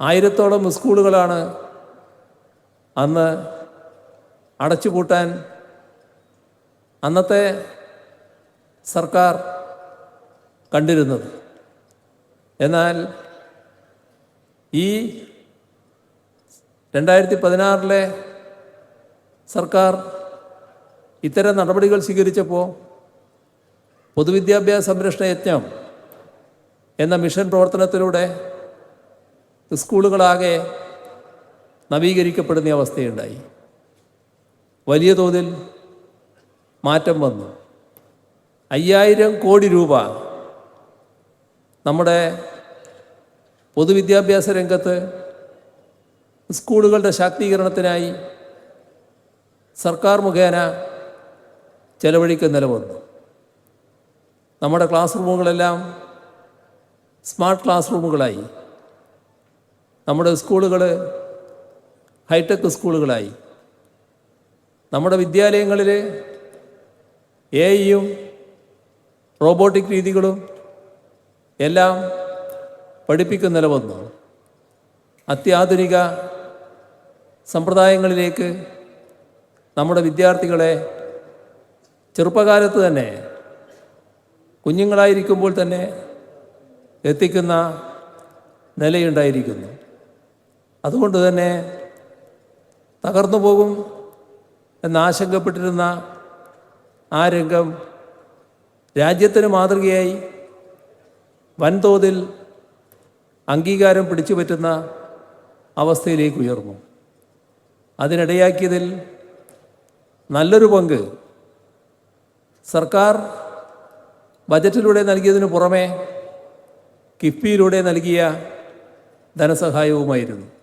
ആയിരത്തോളം സ്കൂളുകളാണ് അന്ന് അടച്ചുപൂട്ടാൻ അന്നത്തെ സർക്കാർ കണ്ടിരുന്നത്. എന്നാൽ ഈ രണ്ടായിരത്തി പതിനാറിലെ സർക്കാർ ഇത്തരം നടപടികൾ സ്വീകരിച്ചപ്പോൾ പൊതുവിദ്യാഭ്യാസ സംരക്ഷണ യജ്ഞം എന്ന മിഷൻ പ്രവർത്തനത്തിലൂടെ സ്കൂളുകളാകെ നവീകരിക്കപ്പെടുന്ന അവസ്ഥയുണ്ടായി. വലിയ തോതിൽ മാറ്റം വന്നു. അയ്യായിരം കോടി രൂപ നമ്മുടെ പൊതുവിദ്യാഭ്യാസ രംഗത്ത് സ്കൂളുകളുടെ ശാക്തീകരണത്തിനായി സർക്കാർ മുഖേന ചെലവഴിക്കുന്ന നിലവന്നു നമ്മുടെ ക്ലാസ് റൂമുകളെല്ലാം സ്മാർട്ട് ക്ലാസ് റൂമുകളായി. നമ്മുടെ സ്കൂളുകൾ ഹൈടെക് സ്കൂളുകളായി. നമ്മുടെ വിദ്യാലയങ്ങളിൽ എ ഐയും റോബോട്ടിക് രീതികളും എല്ലാം പഠിപ്പിക്കുന്ന നില വന്നു അത്യാധുനിക സമ്പ്രദായങ്ങളിലേക്ക് നമ്മുടെ വിദ്യാർത്ഥികളെ ചെറുപ്പകാലത്ത് തന്നെ കുഞ്ഞുങ്ങളായിരിക്കുമ്പോൾ തന്നെ എത്തിക്കുന്ന നിലയുണ്ടായിരിക്കുന്നു. അതുകൊണ്ട് തന്നെ തകർന്നു പോകും എന്നാശങ്കപ്പെട്ടിരുന്ന ആ രംഗം രാജ്യത്തിന് മാതൃകയായി വൻതോതിൽ അംഗീകാരം പിടിച്ചു പറ്റുന്ന അവസ്ഥയിലേക്ക് ഉയർന്നു. അതിനിടയാക്കിയതിൽ നല്ലൊരു പങ്ക് സർക്കാർ ബജറ്റിലൂടെ നൽകിയതിനു പുറമെ കിഫ്ബിയിലൂടെ നൽകിയ ധനസഹായവുമായിരുന്നു.